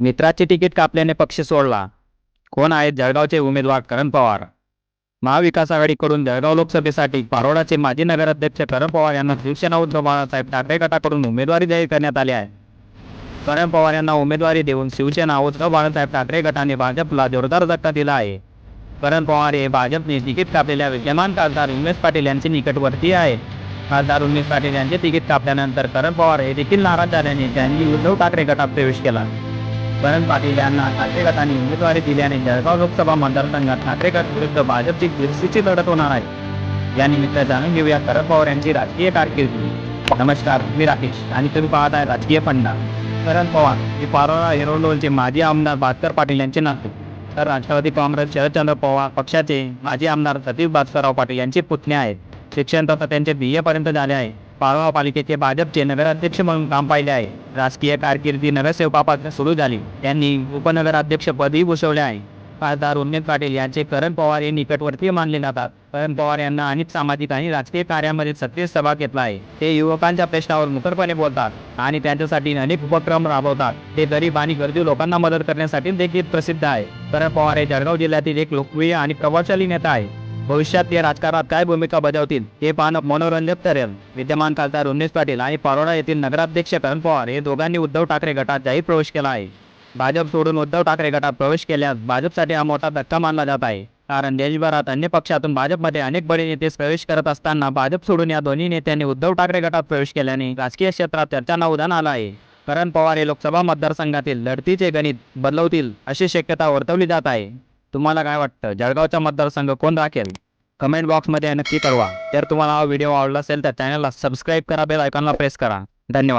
मित्राचे ticket कापल्याने पक्ष सोडला. कोण आहेत जळगावचे उमेदवार करण पवार? महाविकास आघाडीकडून जळगाव लोकसभेसाठी पारोडाचे माजी नगराध्यक्ष करण पवार यांना शिवसेना उद्धव बाळासाहेब ठाकरे गटाकडून उमेदवारी जाहीर करण्यात आली आहे. करण पवार यांना उमेदवारी देऊन शिवसेना उद्धव बाळासाहेब ठाकरे गटाने भाजपला जोरदार धक्का दिला आहे. करण पवार हे भाजपने तिकीट कापलेल्या विद्यमान खासदार उमेश पाटील यांचे निकटवर्ती आहे खासदार उमेश पाटील यांचे तिकीट कापल्यानंतर करण पवार हे देखील नाराज झाल्याने त्यांनी उद्धव ठाकरे गटात प्रवेश केला. करण पाटील यांना ठाकरे गटाने उमेदवारी दिल्याने जळगाव लोकसभा मतदारसंघात ठाकरे गट विरुद्ध भाजपची दिरसीची लढत होणार आहे. या निमित्त जाणून घेऊया शरद पवार यांची राजकीय कारकीर्द. नमस्कार मी राकेश आणि तुम्ही पाहत आहे राजकीय फंडा. शरद पवार हे पारोळा हिरोडोलचे माजी आमदार भास्कर पाटील यांचे नाते. तर राष्ट्रवादी काँग्रेस शरदचंद्र पवार पक्षाचे माजी आमदार सतीश भास्करराव पाटील यांचे पुतणे आहेत. शिक्षण तसं त्यांचे बी ए पर्यंत झाले आहे. पाळगाव पालिकेचे भाजपचे नगराध्यक्ष म्हणून काम पाहिले आहे. राजकीय कारकिर्दी नगरसेवकापासून सुरू झाली. त्यांनी उपनगराध्यक्षपदही भूषवले आहे. खासदार उन्मेद पाटील यांचे करण पवार हे निकटवर्तीय मानले जातात. करण पवार यांना अनेक सामाजिक आणि राजकीय कार्यामध्ये सक्रिय सहभाग घेतला आहे. ते युवकांच्या प्रश्नावर मुखरपणे बोलतात आणि त्यांच्यासाठी अनेक उपक्रम राबवतात. ते गरीब आणि गरजू लोकांना मदत करण्यासाठी देखील प्रसिद्ध आहे. करण पवार हे जळगाव जिल्ह्यातील एक लोकप्रिय आणि प्रभावशाली नेता आहे भविष्यात या राजकारणात काय भूमिका बजावतील हे पाहणं मनोरंजक ठरेल. विद्यमान खासदार उन्मेश पाटील आणि पारोडा येथील नगराध्यक्ष करण पवार हे दोघांनी उद्धव ठाकरे गटात जाहीर प्रवेश केला आहे. भाजप सोडून उद्धव ठाकरे गटात प्रवेश केल्यास भाजपसाठी हा मोठा धक्का मानला जात आहे. कारण देशभरात अन्य पक्षातून भाजपमध्ये अनेक बडे नेते प्रवेश करत असताना भाजप सोडून या दोन्ही नेत्यांनी उद्धव ठाकरे गटात प्रवेश केल्याने राजकीय क्षेत्रात चर्चांना उधाण आलं आहे. करण पवार हे लोकसभा मतदारसंघातील लढतीचे गणित बदलवतील अशी शक्यता वर्तवली जात आहे. तुम्हाला काय वाटतं? जळगावचा मतदारसंघ कोण राखेल? कमेंट बॉक्समध्ये नक्की कळवा. जर तुम्हाला हा व्हिडिओ आवडला असेल तर चॅनलला सबस्क्राईब करा बेल आयकॉनला प्रेस करा. धन्यवाद.